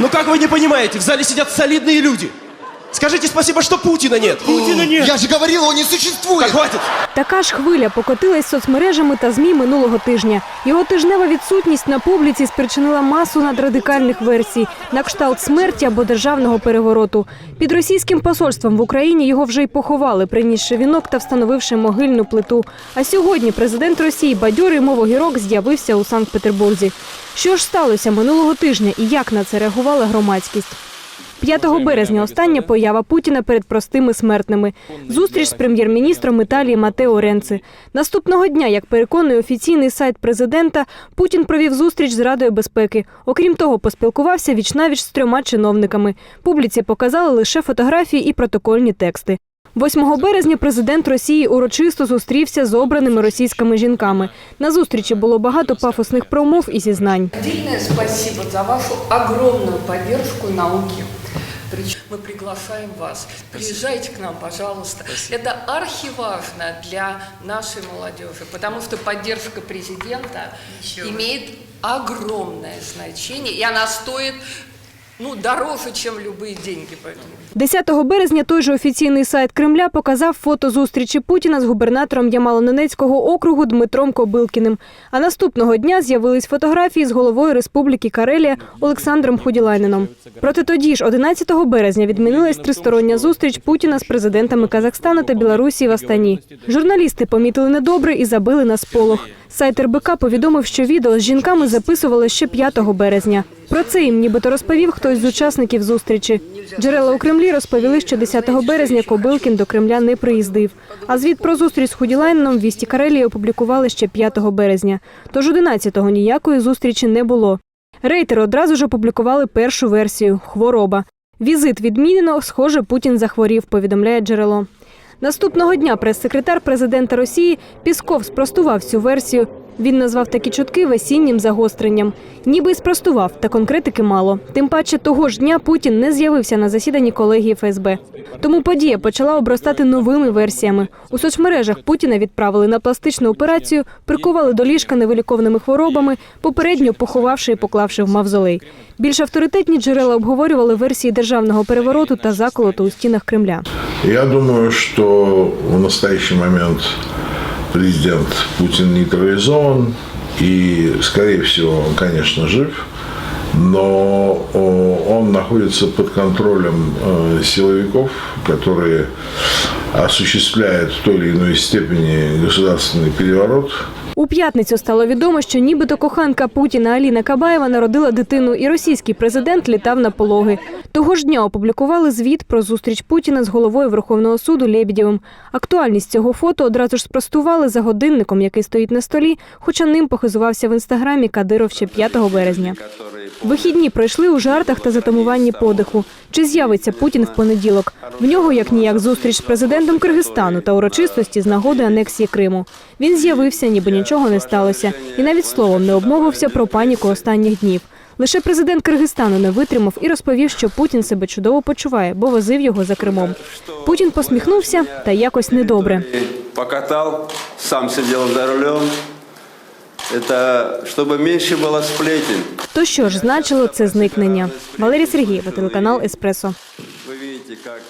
Ну как вы не понимаете, в зале сидят солидные люди. Скажите спасибо, что Путина нет. Путина нет. Я же говорил, его не существует. Так хватит. Така ж хвиля покотилась соцмережами та змі минулого тижня. Його тижнева відсутність на публіці спричинила масу надрадикальних версій на кшталт смерті або державного перевороту. Під російським посольством в Україні його вже й поховали, принісши вінок та встановивши могильну плиту. А сьогодні президент Росії бадьорий мовогірок з'явився у Санкт-Петербурзі. Що ж сталося минулого тижня і як на це реагувала громадськість? 5 березня остання поява Путіна перед простими смертними. Зустріч з прем'єр-міністром Італії Матео Ренци. Наступного дня, як переконує офіційний сайт президента, Путін провів зустріч з Радою безпеки. Окрім того, поспілкувався вічнавіч з трьома чиновниками. Публіці показали лише фотографії і протокольні тексти. 8 березня президент Росії урочисто зустрівся з обраними російськими жінками. На зустрічі було багато пафосних промов і зізнань. Отдельное спасибо за вашу огромную поддержку науки. Прич- Мы приглашаем вас. Приезжайте к нам, пожалуйста. Это архиважно для нашей молодежи, потому что поддержка президента имеет огромное значение, и она стоит ну, дороже, чем любые деньги. Поэтому 10 березня той же офіційний сайт Кремля показав фото зустрічі Путіна з губернатором Ямало-Ненецького округу Дмитром Кобилкіним. А наступного дня з'явились фотографії з головою Республіки Карелія Олександром Худілайнином. Проте тоді ж, 11 березня, відмінилась тристороння зустріч Путіна з президентами Казахстану та Білорусі в Астані. Журналісти помітили недобре і забили на сполох. Сайт РБК повідомив, що відео з жінками записували ще 5 березня. Про це їм нібито розповів хтось з учасників зустрічі. Джерела у Кремлі розповіли, що 10 березня Кобилкін до Кремля не приїздив. А звіт про зустріч з Худілайном «Вісті Карелії опублікували ще 5 березня. Тож 11-го ніякої зустрічі не було. Рейтери одразу ж опублікували першу версію хвороба. Візит відмінено, схоже, Путін захворів, повідомляє джерело. Наступного дня прес-секретар президента Росії Пісков спростував цю версію. Він назвав такі чутки весіннім загостренням. Ніби спростував, та конкретики мало. Тим паче того ж дня Путін не з'явився на засіданні колегії ФСБ. Тому подія почала обростати новими версіями. У соцмережах Путіна відправили на пластичну операцію, прикували до ліжка невиліковними хворобами, попередньо поховавши і поклавши в мавзолей. Більш авторитетні джерела обговорювали версії державного перевороту та заколоту у стінах Кремля. Я думаю, что в настоящий момент президент Путин нейтрализован и, скорее всего, он, конечно, жив, но он находится под контролем э, силовиков, которые осуществляют в той или иной степени государственный переворот, У п'ятницю стало відомо, що нібито коханка Путіна Аліна Кабаєва народила дитину, і російський президент літав на пологи. Того ж дня опублікували звіт про зустріч Путіна з головою Верховного суду Лєбідєвим. Актуальність цього фото одразу ж спростували за годинником, який стоїть на столі, хоча ним похизувався в інстаграмі Кадиров ще 5 березня. Вихідні пройшли у жартах та затамуванні подиху. Чи з'явиться Путін в понеділок? В нього як ніяк зустріч з Киргизстану та урочистості з нагоди анексії Криму. Він з'явився, ніби нічого не сталося, і навіть словом не обмовився про паніку останніх днів. Лише президент Киргизстану не витримав і розповів, що Путін себе чудово почуває, бо возив його за Кримом. Путін посміхнувся та якось недобре. покатал, сам сидел за рулем. Это чтобы меньше было сплетен. То що ж значило це зникнення? Валерій Сергієва, телеканал Еспресо. Вы видите, как